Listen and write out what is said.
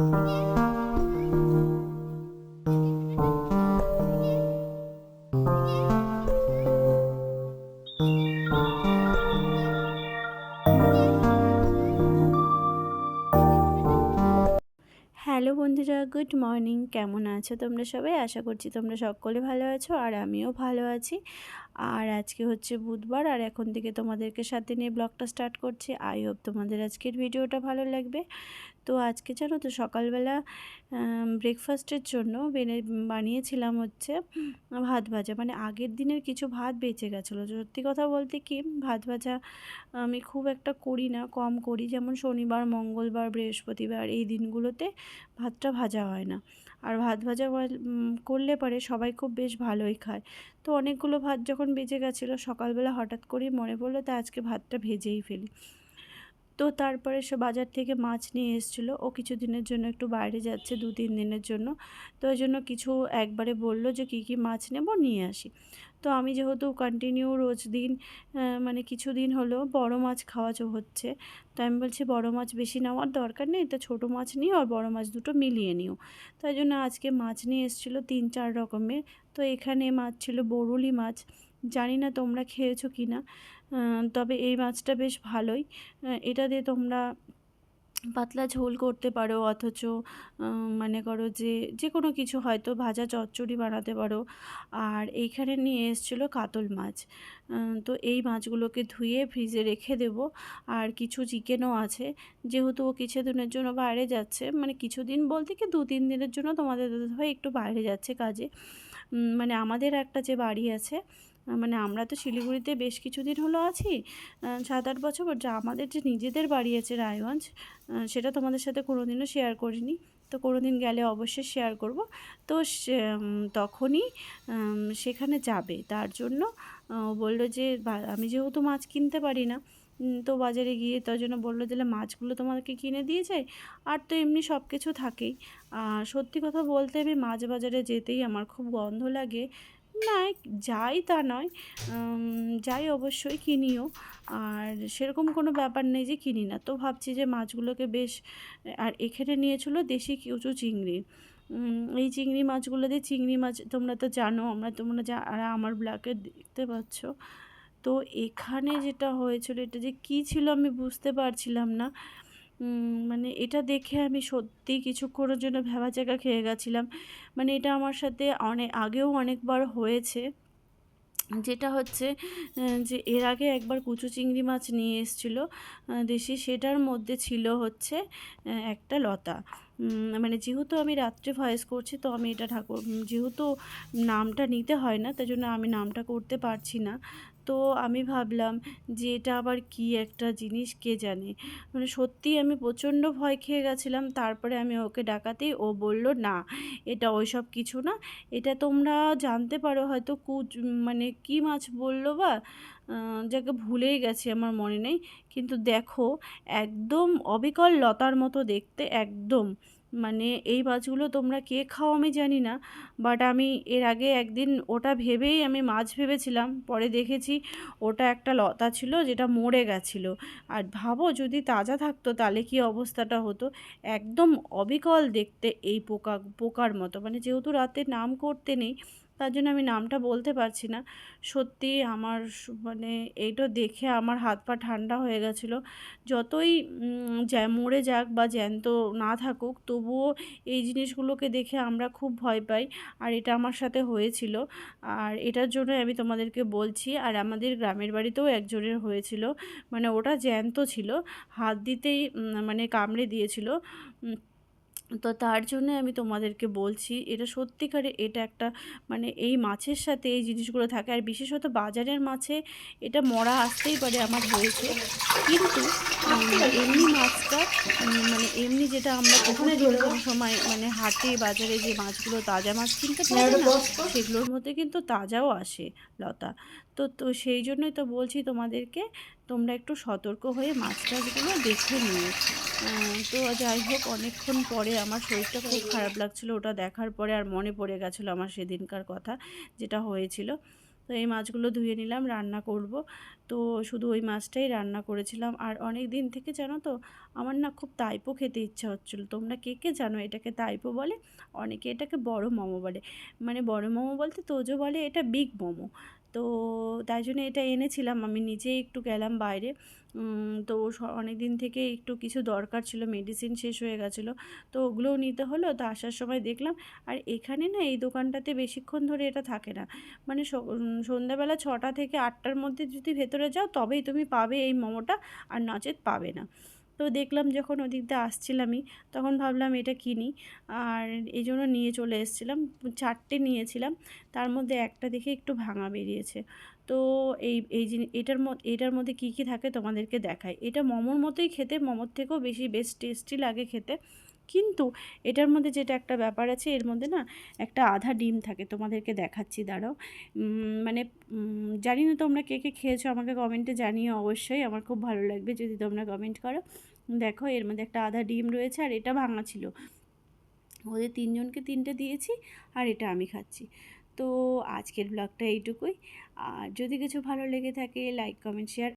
Hello বন্ধুরা, good morning. কেমন আছো তোমরা সবাই? আশা করছি তোমরা সকলে ভালো আছো আর আমিও ভালো আছি। আর আজকে হচ্ছে বুধবার আর এখন থেকে তোমাদেরকে সাথে নিয়ে ব্লগটা স্টার্ট করছি। আই হোপ তোমাদের আজকের ভিডিওটা ভালো লাগবে। তো আজকে জানো তো সকালবেলা ব্রেকফাস্টের জন্য বেনে, বানিয়েছিলাম হচ্ছে ভাত ভাজা। মানে আগের দিনের কিছু ভাত বেঁচে গেছিল। সত্যি কথা বলতে কি, ভাত ভাজা আমি খুব একটা করি না, কম করি। যেমন শনিবার, মঙ্গলবার, বৃহস্পতিবার এই দিনগুলোতে ভাতটা ভাজা হয় না। আর ভাত ভাজা করলে পরে সবাই খুব বেশ ভালোই খায়। তো অনেকগুলো ভাত যখন বেঁচে গেছিল, সকালবেলা হঠাৎ করেই মনে পড়ল, তা আজকে ভাতটা ভেজেই ফেলি। তো তারপরে সে বাজার থেকে মাছ নিয়ে এসেছিল। ও কিছু দিনের জন্য একটু বাইরে যাচ্ছে, দু তিন দিনের জন্য। তো ওই জন্য কিছু একবারে বলল যে, কী কী মাছ নেব? নিয়ে আসি। তো আমি যেহেতু কন্টিনিউ রোজ দিন মানে কিছু দিন হলো বড় মাছ খাওয়া হচ্ছে। তো আমি বলছি, বড় মাছ বেশি নেওয়ার দরকার নেই, তো ছোটো মাছ নিও আর বড় মাছ দুটো মিলিয়ে নিও। তাই জন্য আজকে মাছ নিয়ে এসেছিল তিন চার রকমের। তো এখানে মাছ ছিল বরুলি মাছ। জানি না তোমরা খেয়েছো কি না তবে এই মাছটা বেশ ভালোই। এটা দিয়ে তোমরা পাতলা ঝোল করতে পারো, অথচ মনে করো যে যে কোনো কিছু হয়তো ভাজা চচ্চড়ি বানাতে পারো। আর এইখানে নিয়ে এসেছিল কাতল মাছ। তো এই মাছগুলোকে ধুয়ে ফ্রিজে রেখে দেব। আর কিছু চিকেনও আছে। যেহেতু ও কিছুদিনের জন্য বাইরে যাচ্ছে মানে কিছুদিন বলতে কি দু তিন দিনের জন্য তোমাদের দাদাভাই একটু বাইরে যাচ্ছে কাজে। মানে আমাদের একটা যে বাড়ি আছে মানে আমরা তো শিলিগুড়িতে বেশ কিছুদিন হলো আছি সাত আট বছর যা আমাদের যে নিজেদের বাড়ি আছে রায়গঞ্জ সেটা তোমাদের সাথে কোনো দিনও শেয়ার করিনি। তো কোনো দিন গেলে অবশ্যই শেয়ার করব। তো তখনই সেখানে যাবে। তার জন্য বলল যে আমি যেহেতু মাছ কিনতে পারি না তো বাজারে গিয়ে তার জন্য বলল যে মাছগুলো তোমাকে কিনে দিয়ে যায় আর তো এমনি সব কিছু থাকেই। আর সত্যি কথা বলতে আমি মাছ বাজারে যেতেই আমার খুব গন্ধ লাগে। না, যাই তা নয়। যাই অবশ্যই কিনিও। আর সেরকম কোনো ব্যাপার নেই যে কিনি না। তো ভাবছি যে মাছগুলোকে বেশ, আর এখানে নিয়েছিল দেশি কিছু চিংড়ি। এই চিংড়ি মাছগুলো দিয়ে চিংড়ি মাছ তোমরা তো জানো, আমরা তোমরা যা, আর আমার ব্ল্যাকে দেখতে পাচ্ছ। তো এখানে যেটা হয়েছিল, এটা যে কী ছিল আমি বুঝতে পারছিলাম না। মানে এটা দেখে আমি সত্যি কিছুক্ষণের জন্য ভেবা জায়গা খেয়ে গেছিলাম। মানে এটা আমার সাথে অনেক আগেও অনেকবার হয়েছে। যেটা হচ্ছে যে এর আগে একবার কুচু চিংড়ি মাছ নিয়ে এসেছিল দেশি, সেটার মধ্যে ছিল হচ্ছে একটা লতা। মানে যেহেতু আমি রাত্রে ভয়েস করছি, তো আমি এটা ঠাকুর যেহেতু নামটা নিতে হয় না, তাই জন্য আমি নামটা করতে পারছি না। তো আমি ভাবলাম যে এটা আবার কি একটা জিনিস, কে জানে? মানে সত্যিই আমি প্রচণ্ড ভয় খেয়ে গেছিলাম, তারপরে আমি ওকে ডাকাতেই, ও বলল, না, এটা ওইসব কিছু না, এটা তোমরা জানতে পারো হয়তো কুচ মানে কি মাছ বলল বা যাকে ভুলেই গেছি আমার মনে নেই। কিন্তু দেখো, একদম অবিকল লতার মতো দেখতে, একদম। মানে এই মাছগুলো তোমরা কে খাও আমি জানি না বাট আমি এর আগে একদিন ওটা ভেবেই আমি মাছ ভেবেছিলাম, পরে দেখেছি ওটা একটা লতা ছিল যেটা মরে গেছিল। আর ভাবো, যদি তাজা থাকতো তাহলে কি অবস্থাটা হতো? একদম অবিকল দেখতে এই পোকা, পোকার মতো। মানে যেহেতু রাতে নাম করতে নেই তার জন্য আমি নামটা বলতে পারছি না। সত্যি আমার মানে এইটা দেখে আমার হাত পা ঠান্ডা হয়ে গেছিল। যতই মরে যাক বা জ্যান্ত না থাকুক, তবুও এই জিনিসগুলোকে দেখে আমরা খুব ভয় পাই, আর এটা আমার সাথে হয়েছিল। আর এটার জন্য আমি তোমাদেরকে বলছি, আর আমাদের গ্রামের বাড়িতেও একজনের হয়েছিল। মানে ওটা জ্যান্ত ছিল, হাত দিতেই মানে কামড়ে দিয়েছিল। তো তার জন্য আমি তোমাদেরকে বলছি এটা সত্যিকারে এটা একটা মানে এই মাছের সাথে এই জিনিসগুলো থাকে। আর বিশেষত বাজারের মাছে এটা মরা আসতেই পারে আমার হয়েছে কিন্তু এমনি মাছটা মানে এমনি যেটা আমরা কখনো যেরকম সময় মানে হাটে বাজারে যে মাছগুলো তাজা মাছ কিনতে পারি না সেগুলোর মধ্যে কিন্তু তাজাও আসে লতা। তো তো সেই জন্যই তো বলছি তোমাদেরকে তোমরা একটু সতর্ক হয়ে মাছ টাছগুলো দেখে নিও। তো যাই হোক, অনেকক্ষণ পরে আমার শরীরটা খুব খারাপ লাগছিল। ওটা দেখার পরে আর মনে পড়ে গেছিল আমার সেদিনকার কথা, যেটা হয়েছিল। তো এই মাছগুলো ধুয়ে নিলাম, রান্না করব। তো শুধু ওই মাছটাই রান্না করেছিলাম। আর অনেক দিন থেকে জানো তো, আমার না খুব তাইপো খেতে ইচ্ছা হচ্ছিল। তোমরা কে কে জানো এটাকে তাইপো বলে? অনেকে এটাকে বড় মোমো বলে। মানে বড় মোমো বলতে তোজো বলে এটা বিগ মোমো। তো তাই জন্য এটা এনেছিলাম। আমি নিজেই একটু গেলাম বাইরে। তো অনেক দিন থেকে একটু কিছু দরকার ছিল মেডিসিন শেষ হয়ে গেছিল। তো ওগুলোও নিতে হলো, তো আসার সময় দেখলাম। আর এখানে না এই দোকানটাতে বেশিক্ষণ ধরে এটা থাকে না। মানে সন্ধ্যাবেলা ছটা থেকে আটটার মধ্যে যদি ভেতরে যাও, তবেই তুমি পাবে এই মোমোটা। আর নচেত পাবে না। তো দেখলাম যখন ওদিক দিয়ে আসছিলামই, তখন ভাবলাম এটা কিনি। আর এই জন্য নিয়ে চলে এসেছিলাম। চারটে নিয়েছিলাম। তার মধ্যে একটা দেখে একটু ভাঙা বেরিয়েছে। তো এই এই জিনিস এটার এটার মধ্যে কী কী থাকে তোমাদেরকে দেখায় এটা মোমোর মতোই খেতে, মোমোর থেকেও বেশি, বেশ টেস্টি লাগে খেতে। কিন্তু এটার মধ্যে যেটা একটা ব্যাপার আছে, এর মধ্যে না একটা আধা ডিম থাকে। তোমাদেরকে দেখাচ্ছি, দাঁড়াও। মানে জানি না তোমরা কে কে খেয়েছো, আমাকে কমেন্টে জানিও অবশ্যই। আমার খুব ভালো লাগবে যদি তোমরা কমেন্ট করো। দেখো এর মধ্যে একটা আধা ডিম রয়েছে আর এটা ভাঙা ছিল। ওদের তিনজনকে তিনটে দিয়েছি আর এটা আমি খাচ্ছি। তো আজকের ব্লগটা এইটুকুই। আর যদি কিছু ভালো লেগে থাকে লাইক কমেন্ট শেয়ার